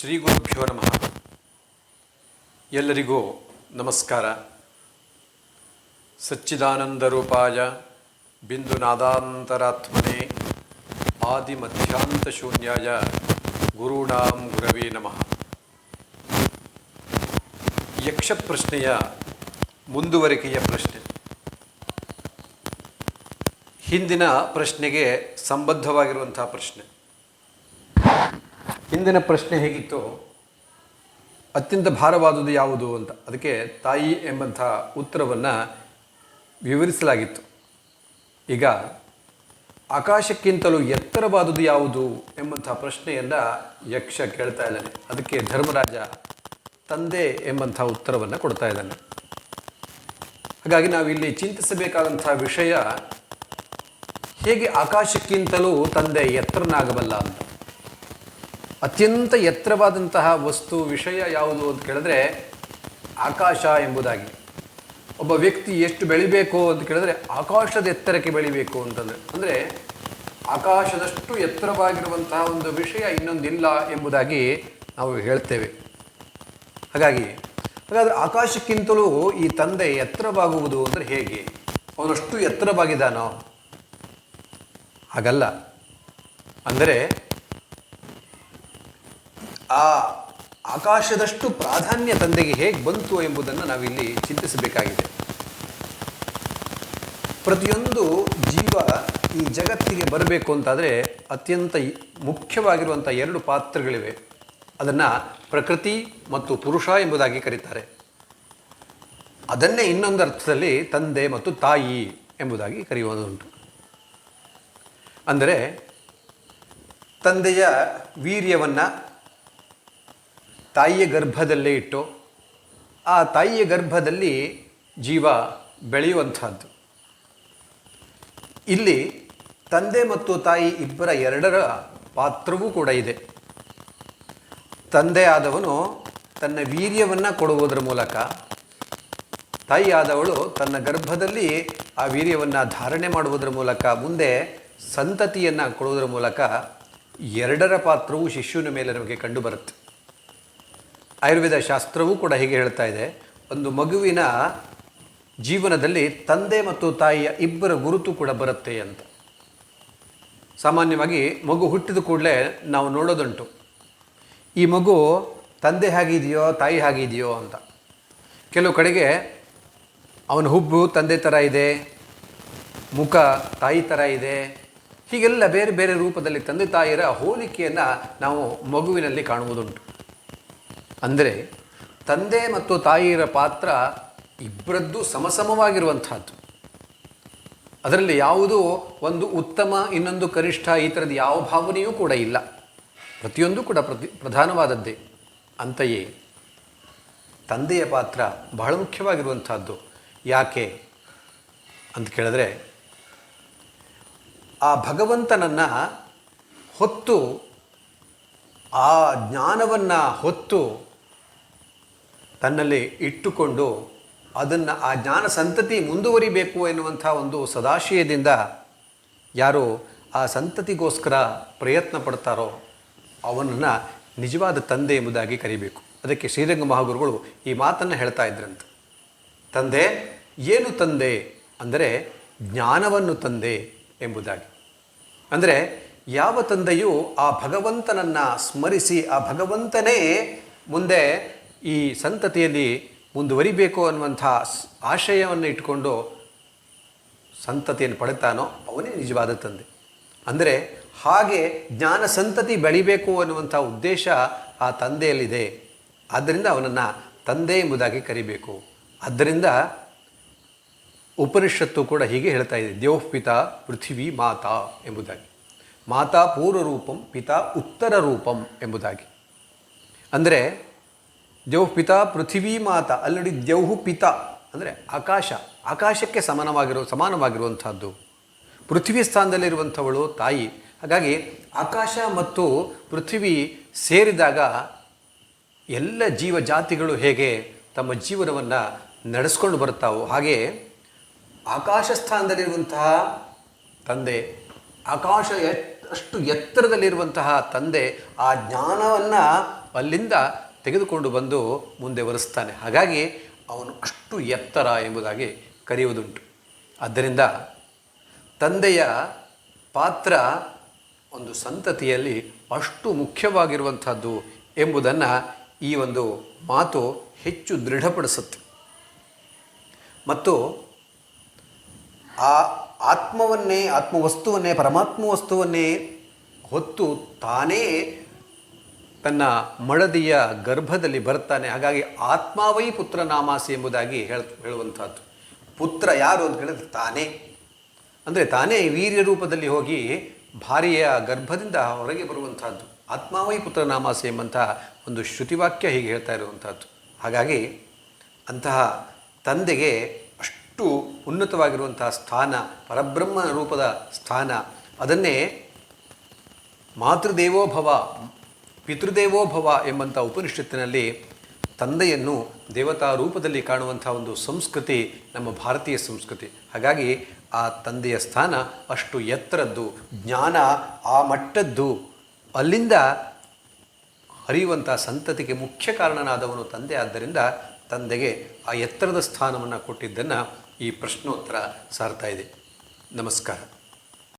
ಶ್ರೀ ಗುರುಭ್ಯೋ ನಮಃ. ಎಲ್ಲರಿಗೂ ನಮಸ್ಕಾರ. ಸಚ್ಚಿದಾನಂದ ರೂಪಾಯ ಬಿಂದು ನಾದಾಂತರಾತ್ಮನೆ ಆದಿ ಮಧ್ಯಾಂತ ಶೂನ್ಯಾಯ ಗುರುಣಾಂ ಗುರವೇ ನಮಃ. ಯಕ್ಷ ಪ್ರಶ್ನೆಯ ಮುಂದುವರಿಕೆಯ ಪ್ರಶ್ನೆ. ಹಿಂದಿನ ಪ್ರಶ್ನೆಗೆ ಸಂಬದ್ಧವಾಗಿರುವಂತಹ ಪ್ರಶ್ನೆ. ಹಿಂದಿನ ಪ್ರಶ್ನೆ ಹೇಗಿತ್ತು? ಅತ್ಯಂತ ಭಾರವಾದುದು ಯಾವುದು ಅಂತ. ಅದಕ್ಕೆ ತಾಯಿ ಎಂಬಂಥ ಉತ್ತರವನ್ನು ವಿವರಿಸಲಾಗಿತ್ತು. ಈಗ ಆಕಾಶಕ್ಕಿಂತಲೂ ಎತ್ತರವಾದುದು ಯಾವುದು ಎಂಬಂಥ ಪ್ರಶ್ನೆಯನ್ನು ಯಕ್ಷ ಕೇಳ್ತಾ ಇದ್ದಾನೆ. ಅದಕ್ಕೆ ಧರ್ಮರಾಜ ತಂದೆ ಎಂಬಂಥ ಉತ್ತರವನ್ನು ಕೊಡ್ತಾ ಇದ್ದಾನೆ. ಹಾಗಾಗಿ ನಾವಿಲ್ಲಿ ಚಿಂತಿಸಬೇಕಾದಂಥ ವಿಷಯ ಹೇಗೆ ಆಕಾಶಕ್ಕಿಂತಲೂ ತಂದೆ ಎತ್ತರನಾಗಬಲ್ಲ ಅಂತ. ಅತ್ಯಂತ ಎತ್ತರವಾದಂತಹ ವಸ್ತು, ವಿಷಯ ಯಾವುದು ಅಂತ ಕೇಳಿದ್ರೆ ಆಕಾಶ ಎಂಬುದಾಗಿ. ಒಬ್ಬ ವ್ಯಕ್ತಿ ಎಷ್ಟು ಬೆಳಿಬೇಕು ಅಂತ ಕೇಳಿದ್ರೆ ಆಕಾಶದ ಎತ್ತರಕ್ಕೆ ಬೆಳಿಬೇಕು ಅಂತಂದರೆ, ಅಂದರೆ ಆಕಾಶದಷ್ಟು ಎತ್ತರವಾಗಿರುವಂತಹ ಒಂದು ವಿಷಯ ಇನ್ನೊಂದಿಲ್ಲ ಎಂಬುದಾಗಿ ನಾವು ಹೇಳ್ತೇವೆ. ಹಾಗಾಗಿ, ಹಾಗಾದರೆ ಆಕಾಶಕ್ಕಿಂತಲೂ ಈ ತಂದೆ ಎತ್ತರವಾಗುವುದು ಅಂದರೆ ಹೇಗೆ? ಅವನಷ್ಟು ಎತ್ತರವಾಗಿದ್ದಾನೋ? ಹಾಗಲ್ಲ. ಅಂದರೆ ಆ ಆಕಾಶದಷ್ಟು ಪ್ರಾಧಾನ್ಯ ತಂದೆಗೆ ಹೇಗೆ ಬಂತು ಎಂಬುದನ್ನು ನಾವಿಲ್ಲಿ ಚಿಂತಿಸಬೇಕಾಗಿದೆ. ಪ್ರತಿಯೊಂದು ಜೀವ ಈ ಜಗತ್ತಿಗೆ ಬರಬೇಕು ಅಂತಾದರೆ ಅತ್ಯಂತ ಮುಖ್ಯವಾಗಿರುವಂಥ ಎರಡು ಪಾತ್ರಗಳಿವೆ. ಅದನ್ನು ಪ್ರಕೃತಿ ಮತ್ತು ಪುರುಷ ಎಂಬುದಾಗಿ ಕರೀತಾರೆ. ಅದನ್ನೇ ಇನ್ನೊಂದು ಅರ್ಥದಲ್ಲಿ ತಂದೆ ಮತ್ತು ತಾಯಿ ಎಂಬುದಾಗಿ ಕರೆಯುವುದುಂಟು ಅಂದರೆ ತಂದೆಯ ವೀರ್ಯವನ್ನು ತಾಯಿಯ ಗರ್ಭದಲ್ಲೇ ಇಟ್ಟು ಆ ತಾಯಿಯ ಗರ್ಭದಲ್ಲಿ ಜೀವ ಬೆಳೆಯುವಂಥದ್ದು. ಇಲ್ಲಿ ತಂದೆ ಮತ್ತು ತಾಯಿ ಇಬ್ಬರ ಎರಡರ ಪಾತ್ರವೂ ಕೂಡ ಇದೆ. ತಂದೆ ಆದವನು ತನ್ನ ವೀರ್ಯವನ್ನು ಕೊಡುವುದರ ಮೂಲಕ, ತಾಯಿ ಆದವಳು ತನ್ನ ಗರ್ಭದಲ್ಲಿ ಆ ವೀರ್ಯವನ್ನು ಧಾರಣೆ ಮಾಡುವುದರ ಮೂಲಕ, ಮುಂದೆ ಸಂತತಿಯನ್ನು ಕೊಡುವುದರ ಮೂಲಕ ಎರಡರ ಪಾತ್ರವು ಶಿಶುವಿನ ಮೇಲೆ ನಮಗೆ ಕಂಡುಬರುತ್ತೆ. ಆಯುರ್ವೇದ ಶಾಸ್ತ್ರವೂ ಕೂಡ ಹೀಗೆ ಹೇಳ್ತಾ ಇದೆ. ಒಂದು ಮಗುವಿನ ಜೀವನದಲ್ಲಿ ತಂದೆ ಮತ್ತು ತಾಯಿಯ ಇಬ್ಬರ ಗುರುತು ಕೂಡ ಬರುತ್ತೆ ಅಂತ. ಸಾಮಾನ್ಯವಾಗಿ ಮಗು ಹುಟ್ಟಿದ ಕೂಡಲೇ ನಾವು ನೋಡೋದುಂಟು. ಈ ಮಗು ತಂದೆ ಹಾಗಿದೆಯೋ, ತಾಯಿ ಹಾಗಿದೆಯೋ ಅಂತ. ಕೆಲವು ಕಡೆಗೆ ಅವನ ಹುಬ್ಬು ತಂದೆ ಥರ ಇದೆ, ಮುಖ ತಾಯಿ ಥರ ಇದೆ. ಹೀಗೆಲ್ಲ ಬೇರೆ ಬೇರೆ ರೂಪದಲ್ಲಿ ತಂದೆ ತಾಯಿಯರ ಹೋಲಿಕೆಯನ್ನು ನಾವು ಮಗುವಿನಲ್ಲಿ ಕಾಣುವುದುಂಟು. ಅಂದರೆ ತಂದೆ ಮತ್ತು ತಾಯಿಯರ ಪಾತ್ರ ಇಬ್ಬರದ್ದು ಸಮಸಮವಾಗಿರುವಂಥದ್ದು ಅದರಲ್ಲಿ ಯಾವುದೂ ಒಂದು ಉತ್ತಮ, ಇನ್ನೊಂದು ಕನಿಷ್ಠ, ಈ ಥರದ ಯಾವ ಭಾವನೆಯೂ ಕೂಡ ಇಲ್ಲ. ಪ್ರತಿಯೊಂದು ಕೂಡ ಪ್ರತಿ, ಪ್ರಧಾನವಾದದ್ದೇ. ಅಂತೆಯೇ ತಂದೆಯ ಪಾತ್ರ ಬಹಳ ಮುಖ್ಯವಾಗಿರುವಂಥದ್ದು ಯಾಕೆ ಅಂತ ಕೇಳಿದ್ರೆ, ಆ ಭಗವಂತನನ್ನು ಹೊತ್ತು, ಆ ಜ್ಞಾನವನ್ನು ಹೊತ್ತು ತನ್ನಲ್ಲಿ ಇಟ್ಟುಕೊಂಡು ಅದನ್ನು ಆ ಜ್ಞಾನ ಸಂತತಿ ಮುಂದುವರಿಬೇಕು ಎನ್ನುವಂಥ ಒಂದು ಸದಾಶಯದಿಂದ ಯಾರು ಆ ಸಂತತಿಗೋಸ್ಕರ ಪ್ರಯತ್ನ ಪಡ್ತಾರೋ ಅವನನ್ನು ನಿಜವಾದ ತಂದೆ ಎಂಬುದಾಗಿ ಕರಿಬೇಕು. ಅದಕ್ಕೆ ಶ್ರೀರಂಗ ಮಹಾಗುರುಗಳು ಈ ಮಾತನ್ನು ಹೇಳ್ತಾ ಇದ್ರಂತೆ. ತಂದೆ, ಏನು ತಂದೆ? ಅಂದರೆ ಜ್ಞಾನವನ್ನು ತಂದೆ ಎಂಬುದಾಗಿ. ಅಂದರೆ ಯಾವ ತಂದೆಯು ಆ ಭಗವಂತನನ್ನು ಸ್ಮರಿಸಿ ಆ ಭಗವಂತನೇ ಮುಂದೆ ಈ ಸಂತತಿಯಲ್ಲಿ ಮುಂದುವರಿಬೇಕು ಅನ್ನುವಂಥ ಆಶಯವನ್ನು ಇಟ್ಟುಕೊಂಡು ಸಂತತಿಯನ್ನು ಪಡೆತಾನೋ ಅವನೇ ನಿಜವಾದ ತಂದೆ. ಅಂದರೆ ಹಾಗೆ ಜ್ಞಾನ ಸಂತತಿ ಬೆಳಿಬೇಕು ಅನ್ನುವಂಥ ಉದ್ದೇಶ ಆ ತಂದೆಯಲ್ಲಿದೆ. ಆದ್ದರಿಂದ ಅವನನ್ನು ತಂದೆ ಎಂಬುದಾಗಿ ಕರಿಬೇಕು. ಆದ್ದರಿಂದ ಉಪನಿಷತ್ತು ಕೂಡ ಹೀಗೆ ಹೇಳ್ತಾ ಇದೆ. ದೇವ್ ಪಿತಾ ಪೃಥ್ವಿ ಮಾತಾ ಎಂಬುದಾಗಿ. ಮಾತಾ ಪೂರ್ವ ರೂಪಂ ಪಿತಾ ಉತ್ತರ ರೂಪಂ ಎಂಬುದಾಗಿ. ಅಂದರೆ ದೇವ್ ಪಿತಾ ಪೃಥಿವಿ ಮಾತ ಅಲ್ಲಿ ದ್ಯೌಹು ಪಿತಾ. ಅಂದರೆ ಆಕಾಶ, ಆಕಾಶಕ್ಕೆ ಸಮಾನವಾಗಿರೋ, ಸಮಾನವಾಗಿರುವಂಥದ್ದು. ಪೃಥ್ವಿ ಸ್ಥಾನದಲ್ಲಿರುವಂಥವಳು ತಾಯಿ. ಹಾಗಾಗಿ ಆಕಾಶ ಮತ್ತು ಪೃಥ್ವಿ ಸೇರಿದಾಗ ಎಲ್ಲ ಜೀವ ಜಾತಿಗಳು ಹೇಗೆ ತಮ್ಮ ಜೀವನವನ್ನು ನಡೆಸ್ಕೊಂಡು ಬರ್ತಾವೋ ಹಾಗೆ ಆಕಾಶ ಸ್ಥಾನದಲ್ಲಿರುವಂತಹ ತಂದೆ, ಆಕಾಶ ಅಷ್ಟು ಎತ್ತರದಲ್ಲಿರುವಂತಹ ತಂದೆ ಆ ಜ್ಞಾನವನ್ನು ಅಲ್ಲಿಂದ ತೆಗೆದುಕೊಂಡು ಬಂದು ಮುಂದೆ ಒರೆಸ್ತಾನೆ. ಹಾಗಾಗಿ ಅವನು ಅಷ್ಟು ಎತ್ತರ ಎಂಬುದಾಗಿ ಕರೆಯುವುದುಂಟು. ಆದ್ದರಿಂದ ತಂದೆಯ ಪಾತ್ರ ಒಂದು ಸಂತತಿಯಲ್ಲಿ ಅಷ್ಟು ಮುಖ್ಯವಾಗಿರುವಂಥದ್ದು ಎಂಬುದನ್ನು ಈ ಒಂದು ಮಾತು ಹೆಚ್ಚು ದೃಢಪಡಿಸುತ್ತೆ. ಮತ್ತು ಆ ಆತ್ಮವನ್ನೇ, ಆತ್ಮವಸ್ತುವನ್ನೇ ಪರಮಾತ್ಮ ವಸ್ತುವನ್ನೇ ಹೊತ್ತು ತಾನೇ ತನ್ನ ಮಡದಿಯ ಗರ್ಭದಲ್ಲಿ ಬರ್ತಾನೆ. ಹಾಗಾಗಿ ಆತ್ಮಾವೈ ಪುತ್ರ ನಾಮಾಸಿ ಎಂಬುದಾಗಿ ಹೇಳ, ಹೇಳುವಂಥದ್ದು. ಪುತ್ರ ಯಾರು ಅಂತ ಹೇಳಿದ್ರೆ ತಾನೇ. ಅಂದರೆ ತಾನೇ ವೀರ್ಯ ರೂಪದಲ್ಲಿ ಹೋಗಿ ಭಾರ್ಯೆಯ ಗರ್ಭದಿಂದ ಹೊರಗೆ ಬರುವಂಥದ್ದು. ಆತ್ಮಾವೈ ಪುತ್ರ ನಾಮಾಸಿ ಎಂಬಂತಹ ಒಂದು ಶ್ರುತಿವಾಕ್ಯ ಹೀಗೆ ಹೇಳ್ತಾ ಇರುವಂಥದ್ದು. ಹಾಗಾಗಿ ಅಂತಹ ತಂದೆಗೆ ಅಷ್ಟು ಉನ್ನತವಾಗಿರುವಂತಹ ಸ್ಥಾನ ಪರಬ್ರಹ್ಮ ರೂಪದ ಸ್ಥಾನ, ಅದನ್ನೇ ಮಾತೃದೇವೋ ಭವ ಪಿತೃದೇವೋ ಭವ ಎಂಬಂಥ ಉಪನಿಷತ್ತಿನಲ್ಲಿ ತಂದೆಯನ್ನು ದೇವತಾ ರೂಪದಲ್ಲಿ ಕಾಣುವಂಥ ಒಂದು ಸಂಸ್ಕೃತಿ ನಮ್ಮ ಭಾರತೀಯ ಸಂಸ್ಕೃತಿ. ಹಾಗಾಗಿ ಆ ತಂದೆಯ ಸ್ಥಾನ ಅಷ್ಟು ಎತ್ತರದ್ದು, ಜ್ಞಾನ ಆ ಮಟ್ಟದ್ದು, ಅಲ್ಲಿಂದ ಹರಿಯುವಂಥ ಸಂತತಿಗೆ ಮುಖ್ಯ ಕಾರಣನಾದವನು ತಂದೆ. ಆದ್ದರಿಂದ ತಂದೆಗೆ ಆ ಎತ್ತರದ ಸ್ಥಾನವನ್ನು ಕೊಟ್ಟಿದ್ದನ್ನು ಈ ಪ್ರಶ್ನೋತ್ತರ ಸಾರ್ತಾ ಇದೆ. ನಮಸ್ಕಾರ.